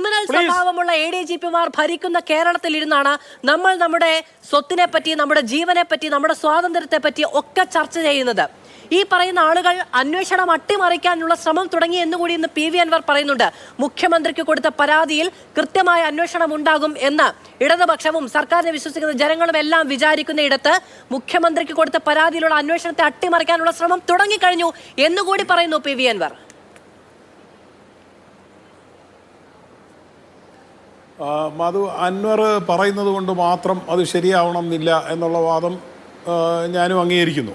Criminal സ്വഭാവമുള്ള A D G പിമാർ ഭരിക്കുന്ന കേരളത്തിൽ ഇരുന്നാണ് നമ്മൾ നമ്മുടെ സ്വത്തിനെ പറ്റി നമ്മുടെ ജീവനെ പറ്റി നമ്മുടെ സ്വാതന്ത്ര്യത്തെ പറ്റി ഒക്കെ ചർച്ച ചെയ്യുന്നത്. ഈ പറയുന്ന ആളുകൾ അന്വേഷണം അട്ടിമറിക്കാനുള്ള ശ്രമം തുടങ്ങി എന്നുകൂടി ഇന്ന് പി വി അൻവർ പറയുന്നുണ്ട്. മുഖ്യമന്ത്രിക്ക് കൊടുത്ത പരാതിയിൽ കൃത്യമായ അന്വേഷണം ഉണ്ടാകും എന്ന് ഇടതുപക്ഷവും സർക്കാരിനെ വിശ്വസിക്കുന്ന ജനങ്ങളും എല്ലാം വിചാരിക്കുന്ന ഇടത്ത് മുഖ്യമന്ത്രിക്ക് കൊടുത്ത പരാതിയിലുള്ള അന്വേഷണത്തെ അട്ടിമറിക്കാനുള്ള ശ്രമം തുടങ്ങിക്കഴിഞ്ഞു എന്നുകൂടി പറയുന്നു പി വി അൻവർ. മധു അൻവർ പറയുന്നത് കൊണ്ട് മാത്രം അത് ശരിയാവണമെന്നില്ല എന്നുള്ള വാദം ഞാനും അംഗീകരിക്കുന്നു.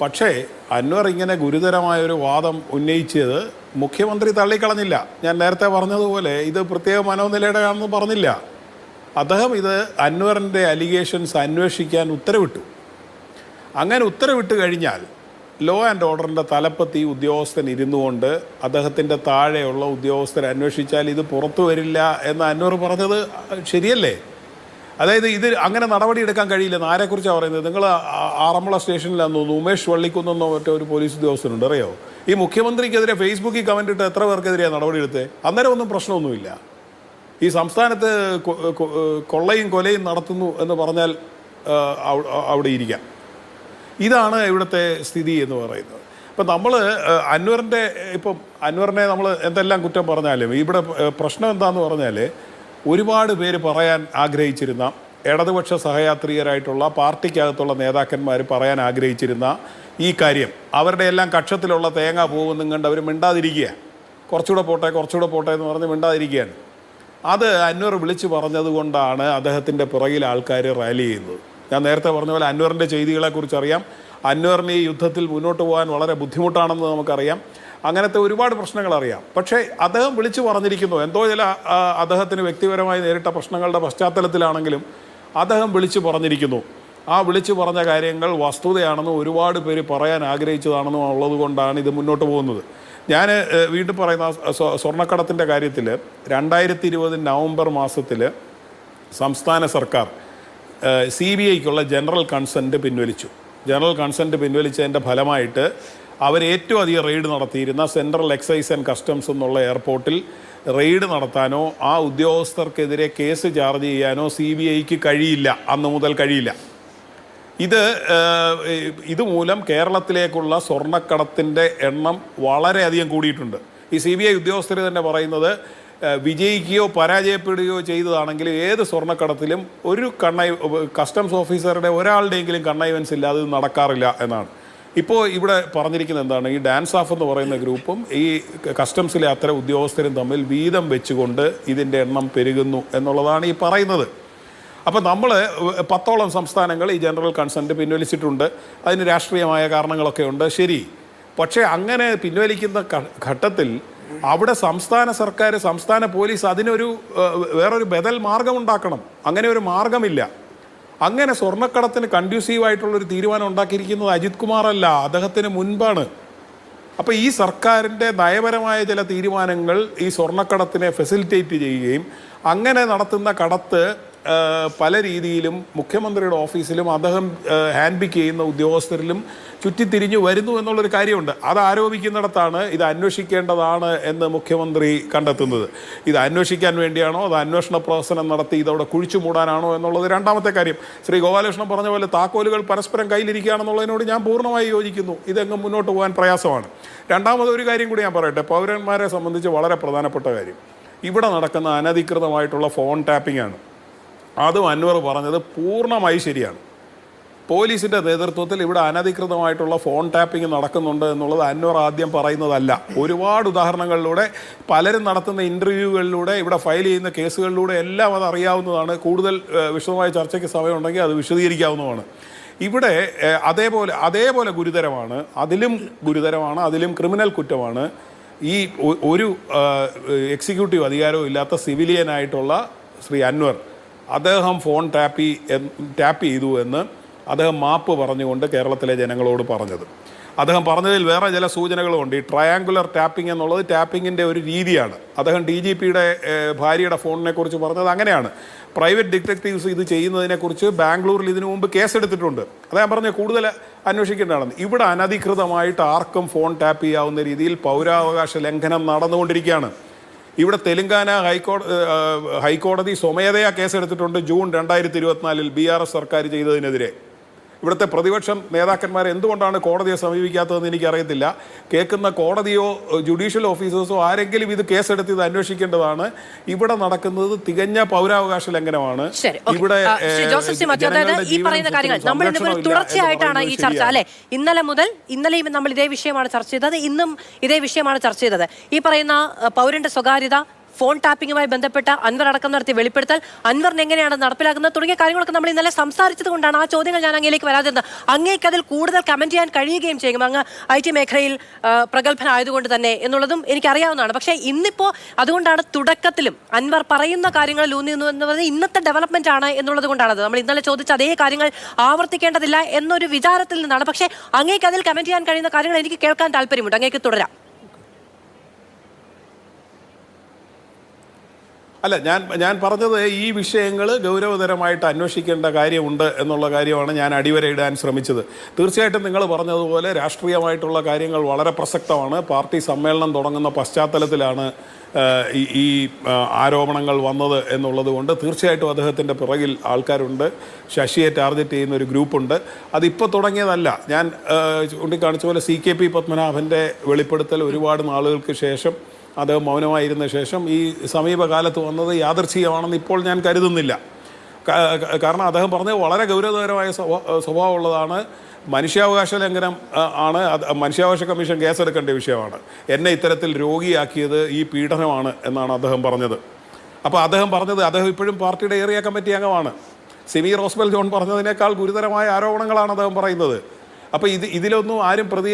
പക്ഷേ അൻവർ ഇങ്ങനെ ഗുരുതരമായൊരു വാദം ഉന്നയിച്ചത് മുഖ്യമന്ത്രി തള്ളിക്കളഞ്ഞില്ല. ഞാൻ നേരത്തെ പറഞ്ഞതുപോലെ ഇത് പ്രത്യേക മനോനിലയുടെയാണെന്ന് പറഞ്ഞില്ല. അദ്ദേഹം ഇത് അൻവറിന്റെ അലിഗേഷൻസ് അന്വേഷിക്കാൻ ഉത്തരവിട്ടു. അങ്ങനെ ഉത്തരവിട്ട് കഴിഞ്ഞാൽ ലോ ആൻഡ് ഓർഡറിന്റെ തലപ്പത്ത് ഈ ഉദ്യോഗസ്ഥൻ ഇരുന്നു കൊണ്ട് അദ്ദേഹത്തിന്റെ താഴെയുള്ള ഉദ്യോഗസ്ഥരെ അന്വേഷിച്ചാൽ ഇത് പുറത്തു വരില്ല എന്ന് അന്വർ പറഞ്ഞത് ശരിയല്ലേ? അതായത് ഇത് അങ്ങനെ നടപടി എടുക്കാൻ കഴിയില്ലെന്ന് ആരെക്കുറിച്ചാണ് പറയുന്നത്? നിങ്ങൾ ആറന്മുള സ്റ്റേഷനിലാന്ന് തോന്നുന്നു ഉമേഷ് വള്ളിക്കുന്നെന്നോ മറ്റോ ഒരു പോലീസ് ഉദ്യോഗസ്ഥനുണ്ട് അറിയോ? ഈ മുഖ്യമന്ത്രിക്കെതിരെ ഫേസ്ബുക്കിൽ കമന്റ് ഇട്ട് എത്ര പേർക്കെതിരെയാണ് നടപടി എടുത്തത് അന്നേരം ഒന്നും പ്രശ്നമൊന്നുമില്ല. ഈ സംസ്ഥാനത്ത് കൊള്ളയും കൊലയും നടത്തുന്നു എന്ന് പറഞ്ഞാൽ അവിടെ ഇരിക്കാം. ഇതാണ് ഇവിടുത്തെ സ്ഥിതി എന്ന് പറയുന്നത്. ഇപ്പം നമ്മൾ അൻവറിന്റെ ഇപ്പം അൻവറിനെ നമ്മൾ എന്തെല്ലാം കുറ്റം പറഞ്ഞാലും ഇവിടെ പ്രശ്നം എന്താന്ന് പറഞ്ഞാൽ ഒരുപാട് പേര് പറയാൻ ആഗ്രഹിച്ചിരുന്ന ഇടതുപക്ഷ സഹയാത്രികരായിട്ടുള്ള പാർട്ടിക്കകത്തുള്ള നേതാക്കന്മാർ പറയാൻ ആഗ്രഹിച്ചിരുന്ന ഈ കാര്യം. അവരുടെ എല്ലാം കക്ഷത്തിലുള്ള തേങ്ങ പോകുമെന്നും കണ്ട് അവർ മിണ്ടാതിരിക്കുക കുറച്ചുകൂടെ പോട്ടെ കുറച്ചുകൂടെ പോട്ടെ എന്ന് പറഞ്ഞ് മിണ്ടാതിരിക്കുകയാണ്. അത് അന്വർ വിളിച്ചു പറഞ്ഞത് കൊണ്ടാണ് അദ്ദേഹത്തിന്റെ പുറകിൽ ആൾക്കാർ റാലി ചെയ്യുന്നത്. ഞാൻ നേരത്തെ പറഞ്ഞ പോലെ അന്വറിന്റെ ചെയ്തികളെക്കുറിച്ച് അറിയാം അന്വറിന് ഈ യുദ്ധത്തിൽ മുന്നോട്ട് പോകാൻ വളരെ ബുദ്ധിമുട്ടാണെന്ന് നമുക്കറിയാം. അങ്ങനത്തെ ഒരുപാട് പ്രശ്നങ്ങൾ അറിയാം പക്ഷേ അദ്ദേഹം വിളിച്ചു പറഞ്ഞിരിക്കുന്നു. എന്തോ ചില അദ്ദേഹത്തിന് വ്യക്തിപരമായി നേരിട്ട പ്രശ്നങ്ങളുടെ പശ്ചാത്തലത്തിലാണെങ്കിലും അദ്ദേഹം വിളിച്ചു പറഞ്ഞിരിക്കുന്നു. ആ വിളിച്ചു പറഞ്ഞ കാര്യങ്ങൾ വസ്തുതയാണെന്നും ഒരുപാട് പേര് പറയാൻ ആഗ്രഹിച്ചതാണെന്നും ഉള്ളത് കൊണ്ടാണ് ഇത് മുന്നോട്ട് പോകുന്നത്. ഞാൻ വീണ്ടും പറയുന്ന സ്വർണക്കടത്തിന്റെ കാര്യത്തിൽ രണ്ടായിരത്തി ഇരുപത് നവംബർ മാസത്തിൽ സംസ്ഥാന സർക്കാർ സി ബി ഐക്കുള്ള ജനറൽ കൺസെന്റ് പിൻവലിച്ചു. ജനറൽ കൺസെന്റ് പിൻവലിച്ചതിന്റെ ഫലമായിട്ട് അവർ ഏറ്റവും അധികം റെയ്ഡ് നടത്തിയിരുന്ന സെൻട്രൽ എക്സൈസ് ആൻഡ് കസ്റ്റംസ് എന്നുള്ള എയർപോർട്ടിൽ റെയ്ഡ് നടത്താനോ ആ ഉദ്യോഗസ്ഥർക്കെതിരെ കേസ് ചാർജ് ചെയ്യാനോ സി ബി ഐക്ക് കഴിയില്ല. അന്ന് മുതൽ കഴിയില്ല. ഇത് ഇതുമൂലം കേരളത്തിലേക്കുള്ള സ്വർണക്കടത്തിന്റെ എണ്ണം വളരെയധികം കൂടിയിട്ടുണ്ട്. ഈ സി ബി ഐ ഉദ്യോഗസ്ഥർ തന്നെ പറയുന്നത് വിജയിക്കുകയോ പരാജയപ്പെടുകയോ ചെയ്തതാണെങ്കിൽ ഏത് സ്വർണക്കടത്തിലും ഒരു കണ്ണൈ കസ്റ്റംസ് ഓഫീസറുടെ ഒരാളുടെയെങ്കിലും കണ്ണൈവൻസ് ഇല്ലാതെ നടക്കാറില്ല എന്നാണ്. ഇപ്പോൾ ഇവിടെ പറഞ്ഞിരിക്കുന്നത് എന്താണ് ഈ ഡാൻസ് ഓഫ് എന്ന് പറയുന്ന ഗ്രൂപ്പും ഈ കസ്റ്റംസിലെ അത്ര ഉദ്യോഗസ്ഥരും തമ്മിൽ വീതം വെച്ചുകൊണ്ട് ഇതിന്റെ എണ്ണം പെരുകുന്നു എന്നുള്ളതാണ് ഈ പറയുന്നത്. അപ്പോൾ നമ്മൾ പത്തോളം സംസ്ഥാനങ്ങൾ ഈ ജനറൽ കൺസെന്റ് പിൻവലിച്ചിട്ടുണ്ട്. അതിന് രാഷ്ട്രീയമായ കാരണങ്ങളൊക്കെ ഉണ്ട്. ശരി. പക്ഷേ അങ്ങനെ പിൻവലിക്കുന്ന ഘട്ടത്തിൽ അവിടെ സംസ്ഥാന സർക്കാർ സംസ്ഥാന പോലീസ് അതിനൊരു വേറൊരു ബദൽ മാർഗം ഉണ്ടാക്കണം അങ്ങനെ ഒരു മാർഗമില്ല. അങ്ങനെ സ്വർണക്കടത്തിന് കൺഡ്യൂസീവ് ആയിട്ടുള്ളൊരു തീരുമാനം ഉണ്ടാക്കിയിരിക്കുന്നത് അജിത് കുമാറല്ല. അദ്ദേഹത്തിന് മുൻപാണ്. അപ്പോൾ ഈ സർക്കാരിന്റെ നയപരമായ ചില തീരുമാനങ്ങൾ ഈ സ്വർണക്കടത്തിനെ ഫെസിലിറ്റേറ്റ് ചെയ്യുകയും അങ്ങനെ നടത്തുന്ന കടത്ത് പല രീതിയിലും മുഖ്യമന്ത്രിയുടെ ഓഫീസിലും അദ്ദേഹം ഹാൻഡ് പിക്ക് ചെയ്യുന്ന ഉദ്യോഗസ്ഥരിലും ചുറ്റിത്തിരിഞ്ഞു വരുന്നു എന്നുള്ളൊരു കാര്യമുണ്ട്. അത് ആരോപിക്കുന്നിടത്താണ് ഇത് അന്വേഷിക്കേണ്ടതാണ് എന്ന് മുഖ്യമന്ത്രി കണ്ടെത്തുന്നത്. ഇത് അന്വേഷിക്കാൻ വേണ്ടിയാണോ അത് അന്വേഷണ പ്രവർത്തനം നടത്തി ഇതവിടെ കുഴിച്ചു മൂടാനാണോ എന്നുള്ളത് രണ്ടാമത്തെ കാര്യം. ശ്രീ ഗോപാലകൃഷ്ണൻ പറഞ്ഞ പോലെ താക്കോലുകൾ പരസ്പരം കയ്യിലിരിക്കുകയാണെന്നുള്ളതിനോട് ഞാൻ പൂർണമായി യോജിക്കുന്നു. ഇതെങ്ങും മുന്നോട്ട് പോകാൻ പ്രയാസമാണ്. രണ്ടാമത് ഒരു കാര്യം കൂടി ഞാൻ പറയട്ടെ. പൗരന്മാരെ സംബന്ധിച്ച് വളരെ പ്രധാനപ്പെട്ട കാര്യം. ഇവിടെ നടക്കുന്ന അനധികൃതമായിട്ടുള്ള ഫോൺ ടാപ്പിംഗ് ആണ്. അതും അൻവർ പറഞ്ഞത് പൂർണമായി ശരിയാണ്. പോലീസിന്റെ നേതൃത്വത്തിൽ ഇവിടെ അനധികൃതമായിട്ടുള്ള ഫോൺ ടാപ്പിംഗ് നടക്കുന്നുണ്ട് എന്നുള്ളത് അന്വർ ആദ്യം പറയുന്നതല്ല. ഒരുപാട് ഉദാഹരണങ്ങളിലൂടെ പലരും നടത്തുന്ന ഇന്റർവ്യൂകളിലൂടെ ഇവിടെ ഫയൽ ചെയ്യുന്ന കേസുകളിലൂടെ എല്ലാം അത് അറിയാവുന്നതാണ്. കൂടുതൽ വിശദമായ ചർച്ചയ്ക്ക് സമയമുണ്ടെങ്കിൽ അത് വിശദീകരിക്കാവുന്നതാണ് ഇവിടെ അതേപോലെ അതേപോലെ ഗുരുതരമാണ്. അതിലും ഗുരുതരമാണ് അതിലും ക്രിമിനൽ കുറ്റമാണ്. ഈ ഒരു എക്സിക്യൂട്ടീവ് അധികാരവും ഇല്ലാത്ത സിവിലിയനായിട്ടുള്ള ശ്രീ അൻവർ അദ്ദേഹം ഫോൺ ടാപ്പി ടാപ്പ് ചെയ്തു എന്ന് അദ്ദേഹം മാപ്പ് പറഞ്ഞുകൊണ്ട് കേരളത്തിലെ ജനങ്ങളോട് പറഞ്ഞത്. അദ്ദേഹം പറഞ്ഞതിൽ വേറെ ചില സൂചനകളുമുണ്ട്. ഈ ട്രയാങ്കുലർ ടാപ്പിംഗ് എന്നുള്ളത് ടാപ്പിങ്ങിന്റെ ഒരു രീതിയാണ്. അദ്ദേഹം ഡി ജി പിയുടെ ഭാര്യയുടെ ഫോണിനെ കുറിച്ച് പറഞ്ഞത് അങ്ങനെയാണ്. പ്രൈവറ്റ് ഡിറ്റക്റ്റീവ്സ് ഇത് ചെയ്യുന്നതിനെക്കുറിച്ച് ബാംഗ്ലൂരിൽ ഇതിനു മുമ്പ് കേസെടുത്തിട്ടുണ്ട്. അദ്ദേഹം പറഞ്ഞ കൂടുതൽ അന്വേഷിക്കേണ്ടതാണ്. ഇവിടെ അനധികൃതമായിട്ട് ആർക്കും ഫോൺ ടാപ്പ് ചെയ്യാവുന്ന രീതിയിൽ പൗരാവകാശ ലംഘനം നടന്നുകൊണ്ടിരിക്കുകയാണ്. ഇവിടെ തെലങ്കാന ഹൈക്കോടതി ഹൈക്കോടതി സ്വമേധയാ കേസെടുത്തിട്ടുണ്ട് ജൂൺ രണ്ടായിരത്തി ഇരുപത്തിനാലിൽ ബി ആർ എസ് സർക്കാർ ചെയ്തതിനെതിരെ. ഇവിടുത്തെ പ്രതിപക്ഷം നേതാക്കന്മാർ എന്തുകൊണ്ടാണ് കോടതിയെ സമീപിക്കാത്തതെന്ന് എനിക്കറിയത്തില്ല. കേൾക്കുന്ന കോടതിയോ ജുഡീഷ്യൽ ഓഫീസേഴ്സോ ആരെങ്കിലും ഇത് കേസെടുത്ത് ഇത് അന്വേഷിക്കേണ്ടതാണ്. ഇവിടെ നടക്കുന്നത് തികഞ്ഞ പൗരാവകാശ ലംഘനമാണ്. ഇവിടെ ഈ പറയുന്ന കാര്യങ്ങൾ നമ്മൾ തുടർച്ചയായിട്ടാണ് ഈ ചർച്ച അല്ലെ? ഇന്നലെ മുതൽ ഇന്നലെയും നമ്മൾ ഇതേ വിഷയമാണ് ചർച്ച ചെയ്തത്. ഇന്നും ഇതേ വിഷയമാണ് ചർച്ച ചെയ്തത്. ഈ പറയുന്ന പൗരന്റെ സ്വകാര്യത ഫോൺ ടാപ്പിംഗുമായി ബന്ധപ്പെട്ട അൻവർ അടക്കം നടത്തിയ വെളിപ്പെടുത്തൽ. അൻവറിന് എങ്ങനെയാണ് നടപ്പിലാക്കുന്നത് തുടങ്ങിയ കാര്യങ്ങളൊക്കെ നമ്മൾ ഇന്നലെ സംസാരിച്ചത് കൊണ്ടാണ് ആ ചോദ്യങ്ങൾ ഞാൻ അങ്ങേലേക്ക് വരാതിരുന്നത്. അങ്ങേക്ക് അതിൽ കൂടുതൽ കമന്റ് ചെയ്യാൻ കഴിയുകയും ചെയ്യും. അങ്ങ് ഐ ടി മേഖലയിൽ പ്രഗത്ഭനായതുകൊണ്ട് തന്നെ എന്നുള്ളതും എനിക്കറിയാവുന്നതാണ്. പക്ഷേ ഇന്നിപ്പോൾ അതുകൊണ്ടാണ് തുടക്കത്തിലും അൻവർ പറയുന്ന കാര്യങ്ങളിൽ ഊന്നി എന്ന് പറയുന്നത് ഇന്നത്തെ ഡെവലപ്മെന്റ് ആണ് എന്നുള്ളത് കൊണ്ടാണത്. നമ്മൾ ഇന്നലെ ചോദിച്ച അതേ കാര്യങ്ങൾ ആവർത്തിക്കേണ്ടതില്ല എന്നൊരു വിചാരത്തിൽ നിന്നാണ്. പക്ഷേ അങ്ങേക്ക് അതിൽ കമന്റ് ചെയ്യാൻ കഴിയുന്ന കാര്യങ്ങൾ എനിക്ക് കേൾക്കാൻ താല്പര്യമുണ്ട്. അങ്ങേക്ക് തുടരാം. അല്ല ഞാൻ ഞാൻ പറഞ്ഞത് ഈ വിഷയങ്ങൾ ഗൗരവതരമായിട്ട് അന്വേഷിക്കേണ്ട കാര്യമുണ്ട് എന്നുള്ള കാര്യമാണ് ഞാൻ അടിവരയിടാൻ ശ്രമിച്ചത്. തീർച്ചയായിട്ടും നിങ്ങൾ പറഞ്ഞതുപോലെ രാഷ്ട്രീയമായിട്ടുള്ള കാര്യങ്ങൾ വളരെ പ്രസക്തമാണ്. പാർട്ടി സമ്മേളനം തുടങ്ങുന്ന പശ്ചാത്തലത്തിലാണ് ഈ ആരോപണങ്ങൾ വന്നത് എന്നുള്ളത് കൊണ്ട് തീർച്ചയായിട്ടും അദ്ദേഹത്തിന്റെ പിറകിൽ ആൾക്കാരുണ്ട്. ശശിയെ ടാർഗറ്റ് ചെയ്യുന്ന ഒരു ഗ്രൂപ്പുണ്ട്. അതിപ്പോൾ തുടങ്ങിയതല്ല. ഞാൻ ചൂണ്ടിക്കാണിച്ച പോലെ സി കെ പി പത്മനാഭന്റെ വെളിപ്പെടുത്തൽ ഒരുപാട് നാളുകൾക്ക് ശേഷം അത് മൗനമായിരുന്ന ശേഷം ഈ സമീപകാലത്ത് വന്നത് യാദർച്ഛികമാണെന്ന് ഇപ്പോൾ ഞാൻ കരുതുന്നില്ല. കാരണം അദ്ദേഹം പറഞ്ഞത് വളരെ ഗൗരവതരമായ സ്വഭാ- സ്വഭാവമുള്ളതാണ്. മനുഷ്യാവകാശ ലംഘനം ആണ്. മനുഷ്യാവകാശ കമ്മീഷൻ കേസെടുക്കേണ്ട വിഷയമാണ്. എന്നെ ഇത്തരത്തിൽ രോഗിയാക്കിയത് ഈ പീഡനമാണ് എന്നാണ് അദ്ദേഹം പറഞ്ഞത്. അപ്പോൾ അദ്ദേഹം പറഞ്ഞത് അദ്ദേഹം ഇപ്പോഴും പാർട്ടിയുടെ ഏറിയ കമ്മിറ്റി അംഗമാണ്. സിമി റോസ്ബൽ ജോൺ പറഞ്ഞതിനേക്കാൾ ഗുരുതരമായ ആരോപണങ്ങളാണ് അദ്ദേഹം പറയുന്നത്. അപ്പോൾ ഇത് ഇതിലൊന്നും ആരും പ്രതി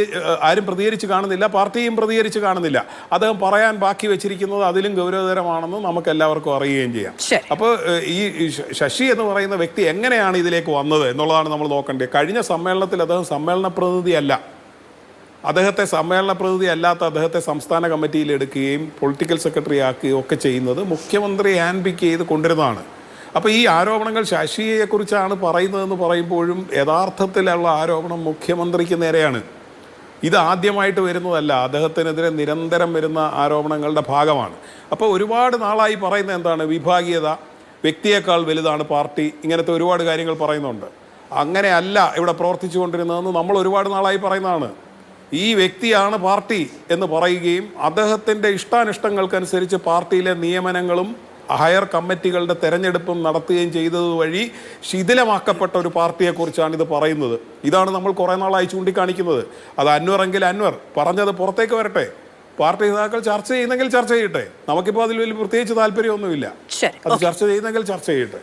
ആരും പ്രതികരിച്ച് കാണുന്നില്ല പാർട്ടിയും പ്രതികരിച്ച് കാണുന്നില്ല. അദ്ദേഹം പറയാൻ ബാക്കി വെച്ചിരിക്കുന്നത് അതിലും ഗൗരവതരമാണെന്ന് നമുക്ക് എല്ലാവർക്കും അറിയുകയും ചെയ്യാം. അപ്പോൾ ഈ ശശി എന്ന് പറയുന്ന വ്യക്തി എങ്ങനെയാണ് ഇതിലേക്ക് വന്നത് എന്നുള്ളതാണ് നമ്മൾ നോക്കേണ്ടത്. കഴിഞ്ഞ സമ്മേളനത്തിൽ അദ്ദേഹം സമ്മേളന പ്രതിനിധിയല്ല. അദ്ദേഹത്തെ സമ്മേളന പ്രതിനിധി അല്ലാത്ത അദ്ദേഹത്തെ സംസ്ഥാന കമ്മിറ്റിയിൽ എടുക്കുകയും പൊളിറ്റിക്കൽ സെക്രട്ടറി ആക്കുകയും ഒക്കെ ചെയ്യുന്നത് മുഖ്യമന്ത്രി ഹാൻഡ് പിക്ക് ചെയ്ത് കൊണ്ടിരുന്നതാണ് അപ്പോൾ ഈ ആരോപണങ്ങൾ ശശിയെക്കുറിച്ചാണ് പറയുന്നതെന്ന് പറയുമ്പോഴും യഥാർത്ഥത്തിലുള്ള ആരോപണം മുഖ്യമന്ത്രിക്ക് നേരെയാണ്. ഇത് ആദ്യമായിട്ട് വരുന്നതല്ല. അദ്ദേഹത്തിനെതിരെ നിരന്തരം വരുന്ന ആരോപണങ്ങളുടെ ഭാഗമാണ്. അപ്പോൾ ഒരുപാട് നാളായി പറയുന്ന എന്താണ്? വിഭാഗീയത വ്യക്തിയേക്കാൾ വലുതാണ് പാർട്ടി ഇങ്ങനത്തെ ഒരുപാട് കാര്യങ്ങൾ പറയുന്നുണ്ട്. അങ്ങനെയല്ല ഇവിടെ പ്രവർത്തിച്ചു കൊണ്ടിരുന്നതെന്ന് നമ്മൾ ഒരുപാട് നാളായി പറയുന്നതാണ്. ഈ വ്യക്തിയാണ് പാർട്ടി എന്ന് പറയുകയും അദ്ദേഹത്തിന്റെ ഇഷ്ടാനിഷ്ടങ്ങൾക്കനുസരിച്ച് പാർട്ടിയിലെ നിയമനങ്ങളും ഹയർ കമ്മിറ്റികളുടെ തെരഞ്ഞെടുപ്പും നടത്തുകയും ചെയ്തത് വഴി ശിഥിലമാക്കപ്പെട്ട ഒരു പാർട്ടിയെക്കുറിച്ചാണ് ഇത് പറയുന്നത്. ഇതാണ് നമ്മൾ കുറേ നാളായി ചൂണ്ടിക്കാണിക്കുന്നത്. അത് അന്വർ എങ്കിൽ അന്വർ പറഞ്ഞത് പുറത്തേക്ക് വരട്ടെ. പാർട്ടി നേതാക്കൾ ചർച്ച ചെയ്യുന്നെങ്കിൽ ചർച്ച ചെയ്യട്ടെ. നമുക്കിപ്പോൾ അതിൽ വലിയ പ്രത്യേകിച്ച് താല്പര്യമൊന്നുമില്ല. അത് ചർച്ച ചെയ്യുന്നെങ്കിൽ ചർച്ച ചെയ്യട്ടെ.